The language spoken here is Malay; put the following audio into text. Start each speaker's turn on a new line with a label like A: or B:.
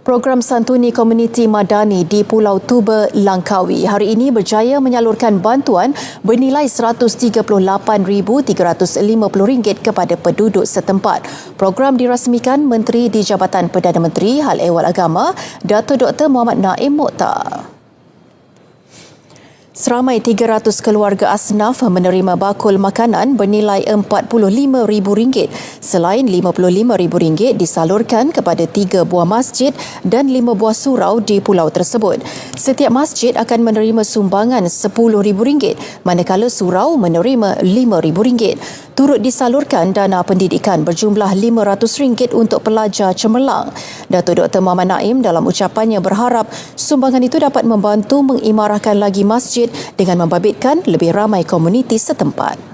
A: Program Santuni Komuniti Madani di Pulau Tuba, Langkawi hari ini berjaya menyalurkan bantuan bernilai RM138,350 kepada penduduk setempat. Program dirasmikan Menteri di Jabatan Perdana Menteri Hal Ehwal Agama, Datuk Dr. Muhammad Naim Mokhtar. Seramai 300 keluarga asnaf menerima bakul makanan bernilai RM45,000 selain RM55,000 disalurkan kepada tiga buah masjid dan lima buah surau di pulau tersebut. Setiap masjid akan menerima sumbangan RM10,000 manakala surau menerima RM5,000. Turut disalurkan dana pendidikan berjumlah RM500 untuk pelajar cemerlang. Datuk Dr. Muhammad Naim dalam ucapannya berharap sumbangan itu dapat membantu mengimarahkan lagi masjid dengan membabitkan lebih ramai komuniti setempat.